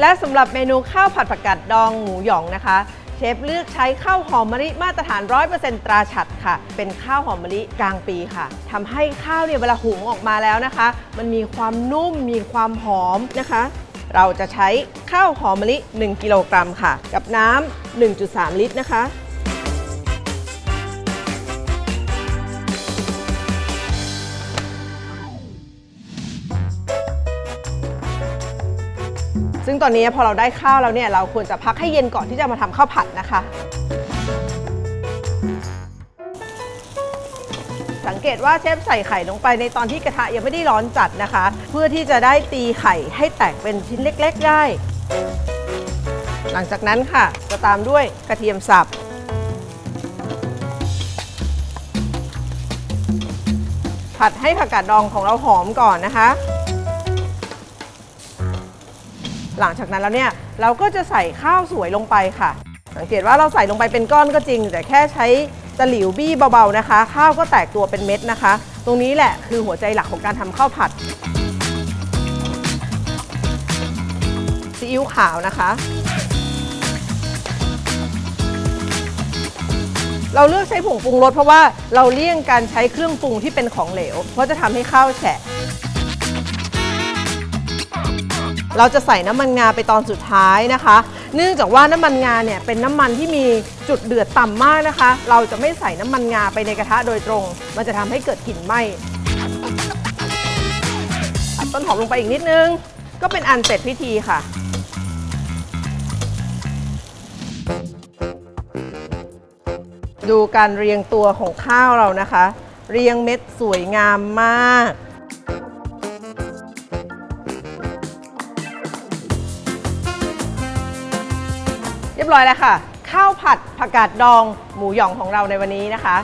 และสำหรับเมนูข้าวผัดผักกาดดองหมูหยองนะคะ เชฟเลือกใช้ข้าวหอมมะลิมาตรฐาน 100%ตราฉัดค่ะ เป็นข้าวหอมมะลิกลางปีค่ะทำให้ข้าวเนี่ยเวลาหุงออกมาแล้วนะคะ มันมีความนุ่มมีความหอมนะคะ เราจะใช้ข้าวหอมมะลิ 1 กิโลกรัมค่ะ กับน้ำ1.3 ลิตรนะคะ ซึ่งตอนนี้พอเราได้ข้าวแล้วเนี่ยเราควรจะพักให้เย็นก่อนที่จะมาทำข้าวผัดนะคะ สังเกตว่าเชฟใส่ไข่ลงไปในตอนที่กระทะยังไม่ได้ร้อนจัดนะคะ เพื่อที่จะได้ตีไข่ให้แตกเป็นชิ้นเล็ก ๆ ได้ หลังจากนั้นค่ะ จะตามด้วยกระเทียมสับผัดให้ผักกาดดองของเราหอมก่อนนะคะ หลังจากนั้นแล้วเนี่ยเราก็จะใส่ข้าวสวยลงไปค่ะ สังเกตว่าเราใส่ลงไปเป็นก้อนก็จริง แต่แค่ใช้ตะหลิวบี้เบาๆนะคะ ข้าวก็แตกตัวเป็นเม็ดนะคะ ตรงนี้แหละคือหัวใจหลักของการทำข้าวผัดซีอิ๊วขาวนะคะ เราเลือกใช้ผงปรุงรสเพราะว่าเราเลี่ยงการใช้เครื่องปรุงที่เป็นของเหลว เพราะจะทำให้ข้าวแฉะ เราจะใส่น้ำมันงาไปตอนสุดท้ายนะคะ เนื่องจากว่าน้ำมันงาเนี่ยเป็นน้ำมันที่มีจุดเดือดต่ำมากนะคะ เราจะไม่ใส่น้ำมันงาไปในกระทะโดยตรง มันจะทำให้เกิดกลิ่นไหม้ต้นหอมลงไปอีกนิดนึง ก็เป็นอันเสร็จพิธีค่ะดูการเรียงตัวของข้าวเรานะคะ เรียงเม็ดสวยงามมาก เรียบร้อยแล้วค่ะ ข้าวผัดผักกาดดองหมูหยองของเราในวันนี้นะคะ